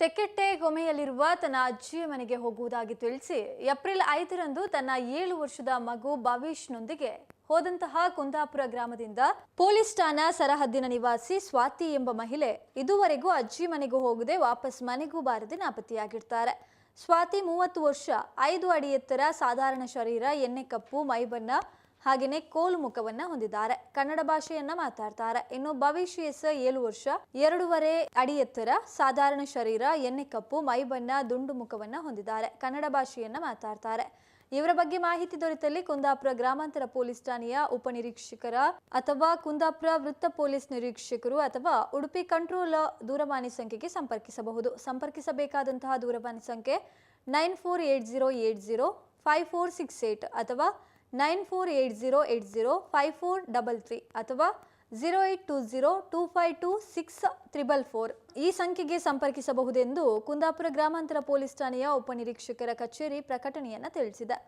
ತೆಕ್ಕೆಟ್ಟೆ ಗೊಮೆಯಲ್ಲಿರುವ ತನ್ನ ಅಜ್ಜಿಯ ಮನೆಗೆ ಹೋಗುವುದಾಗಿ ತಿಳಿಸಿ ಏಪ್ರಿಲ್ ಐದರಂದು ತನ್ನ ಏಳು ವರ್ಷದ ಮಗು ಭವಿಷ್ನೊಂದಿಗೆ ಹೋದಂತಹ ಕುಂದಾಪುರ ಗ್ರಾಮದಿಂದ ಪೊಲೀಸ್ ಠಾಣಾ ಸರಹದ್ದಿನ ನಿವಾಸಿ ಸ್ವಾತಿ ಎಂಬ ಮಹಿಳೆ ಇದುವರೆಗೂ ಅಜ್ಜಿ ಮನೆಗೂ ಹೋಗದೆ ವಾಪಸ್ ಮನೆಗೂ ಬಾರದೆ ನಾಪತ್ತೆಯಾಗಿರ್ತಾರೆ. ಸ್ವಾತಿ ಮೂವತ್ತು ವರ್ಷ, ಐದು ಅಡಿ ಎತ್ತರ ಸಾಧಾರಣ ಶರೀರ, ಎಣ್ಣೆ ಕಪ್ಪು, ಮೈಬಣ್ಣ ಹಾಗೆಯೇ ಕೋಲು ಮುಖವನ್ನ ಹೊಂದಿದ್ದಾರೆ. ಕನ್ನಡ ಭಾಷೆಯನ್ನ ಮಾತಾಡ್ತಾರೆ. ಇನ್ನು ಭವಿಷ್ಯ ಏಳು ವರ್ಷ, ಎರಡೂವರೆ ಅಡಿ ಎತ್ತರ ಸಾಧಾರಣ ಶರೀರ, ಎಣ್ಣೆ ಕಪ್ಪು ಮೈಬಣ್ಣ ದುಂಡು ಮುಖವನ್ನ ಹೊಂದಿದ್ದಾರೆ. ಕನ್ನಡ ಭಾಷೆಯನ್ನ ಮಾತಾಡ್ತಾರೆ. ಇವರ ಬಗ್ಗೆ ಮಾಹಿತಿ ದೊರೆತಲ್ಲಿ ಕುಂದಾಪುರ ಗ್ರಾಮಾಂತರ ಪೊಲೀಸ್ ಠಾಣೆಯ ಉಪನಿರೀಕ್ಷಕರ ಅಥವಾ ಕುಂದಾಪುರ ವೃತ್ತ ಪೊಲೀಸ್ ನಿರೀಕ್ಷಕರು ಅಥವಾ ಉಡುಪಿ ಕಂಟ್ರೋಲ್ ದೂರವಾಣಿ ಸಂಖ್ಯೆಗೆ ಸಂಪರ್ಕಿಸಬಹುದು. ಸಂಪರ್ಕಿಸಬೇಕಾದಂತಹ ದೂರವಾಣಿ ಸಂಖ್ಯೆ nine four eight zero eight zero, five four six eight ಅಥವಾ nine four eight zero eight zero five four double three ಅಥವಾ zero eight two zero two five two six triple four ಈ ಸಂಖ್ಯೆಗೆ ಸಂಪರ್ಕಿಸಬಹುದೆಂದು ಕುಂದಾಪುರ ಗ್ರಾಮಾಂತರ ಪೊಲೀಸ್ ಠಾಣೆಯ ಉಪನಿರೀಕ್ಷಕರ ಕಚೇರಿ ಪ್ರಕಟಣೆಯನ್ನು ತಿಳಿಸಿದೆ.